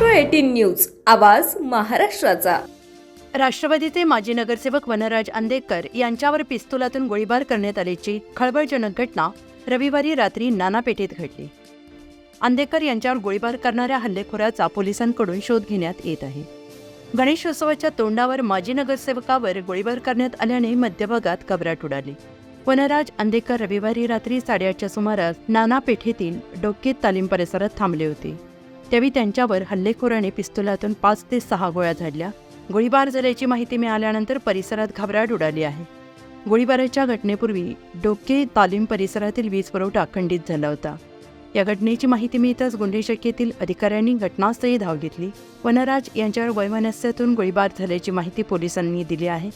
News आवाज महाराष्ट्राचा. राष्ट्रवादीचे माजी नगरसेवक वनराज आंदेकर यांच्यावर पिस्तुलातून गोळीबार करण्यात आल्याची खळबळजनक घटना रविवारी रात्री नानापेठेत घडली. आंदेकर यांच्यावर गोळीबार करणाऱ्या हल्लेखोराचा पोलिसांकडून शोध घेण्यात येत आहे. गणेशोत्सवाच्या तोंडावर माजी नगरसेवकावर गोळीबार करण्यात आल्याने मध्यभागात कबराट उडाली. वनराज आंदेकर रविवारी रात्री साडेआठच्या सुमारास नाना पेठेतील डोकेत तालीम परिसरात थांबले होते. त्यावेळी त्यांच्यावर हल्लेखोराने पिस्तुलातून पाच ते सहा गोळ्या झाडल्या. गोळीबार झाल्याची माहिती मिळाल्यानंतर परिसरात घबराट उडाली आहे. गोळीबाराच्या घटनेपूर्वी डोके तालीम परिसरातील वीज पुरवठा खंडित झाला होता. या घटनेची माहिती मिळताच गुन्हे शाखेतील अधिकाऱ्यांनी घटनास्थळी धाव घेतली. वनराज यांच्यावर वैमनस्यातून गोळीबार झाल्याची माहिती पोलिसांनी दिली आहे.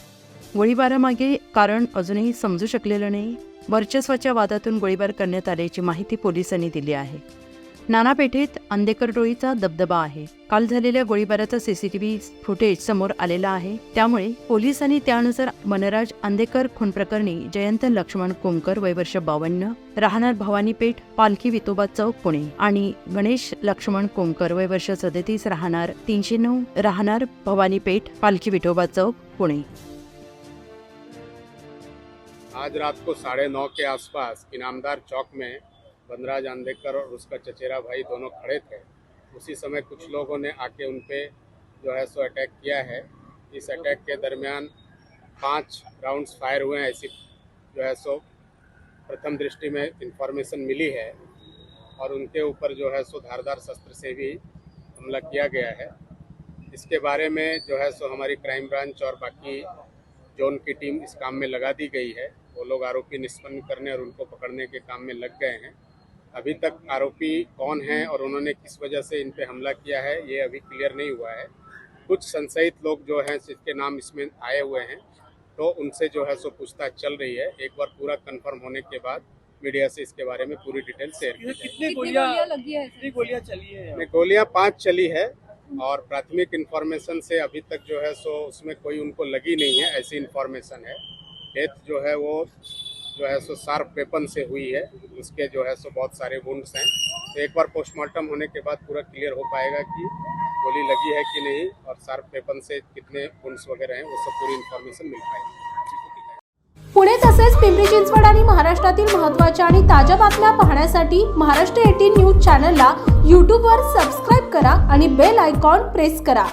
गोळीबारामागे कारण अजूनही समजू शकलेलं नाही. वर्चस्वाच्या वादातून गोळीबार करण्यात आल्याची माहिती पोलिसांनी दिली आहे. नानापेठेत आंदेकर टोळीचा दबदबा आहे. काल झालेल्या गोळीबाराचा सीसीटीव्ही फुटेज समोर आलेला आहे. त्यामुळे पोलिसांनी त्यानुसार मनराज आंदेकर खून प्रकरणी जयंत लक्ष्मण कोमकर वय वर्ष बावन्न राहणार भवानी पेठ पालखी वितोबा चौक पुणे आणि गणेश लक्ष्मण कोमकर वय वर्ष सदतीस राहणार तीनशे नऊ राहणार भवानी पेठ पालखी विठोबा चौक पुणे. आज रात को साढ़े नौ के आसपास इनामदार चौक में बनराज आंदेकर और उसका चचेरा भाई दोनों खड़े थे। उसी समय कुछ लोगों ने आके उन पर जो है सो अटैक किया है। इस अटैक के दरमियान पाँच राउंड्स फायर हुए हैं। ऐसी जो है सो प्रथम दृष्टि में इंफॉर्मेशन मिली है और उनके ऊपर जो है सो धारदार शस्त्र से भी हमला किया गया है। इसके बारे में जो है सो हमारी क्राइम ब्रांच और बाकी जोन की टीम इस काम में लगा दी गई है। वो लोग आरोपी निष्पन्न करने और उनको पकड़ने के काम में लग गए हैं। अभी तक आरोपी कौन हैं और उन्होंने किस वजह से इन पे हमला किया है ये अभी क्लियर नहीं हुआ है। कुछ संशयित लोग जो हैं जिसके नाम इसमें आए हुए हैं तो उनसे जो है सो पूछताछ चल रही है। एक बार पूरा कंफर्म होने के बाद मीडिया से इसके बारे में पूरी डिटेल शेयर की कितनी गोलियाँ लगी है? कितनी गोलियाँ चली है गोलियाँ पाँच चली है और प्राथमिक इन्फॉर्मेशन से अभी तक जो है सो उसमें कोई उनको लगी नहीं है ऐसी इन्फॉर्मेशन है। डेथ जो है वो जो है सो शार्प वेपन से हुई है। उसके जो है सो बहुत सारे वुंड्स हैं। तो एक बार पोस्टमार्टम होने के बाद पूरा क्लियर हो पाएगा कि गोली लगी है कि नहीं और शार्प वेपन से कितने वुंड्स वगैरह हैं वो सब पूरी इन्फॉर्मेशन मिल पाएगी। पुणे तसेच पिंपरी चिंचवड आणि महाराष्ट्रातील महत्त्वाच्या आणि ताज्या बातम्या पाहण्यासाठी महाराष्ट्र एटीन न्यूज चॅनलला यूट्यूबवर सबस्क्राईब करा आणि बेल आयकॉन प्रेस करा.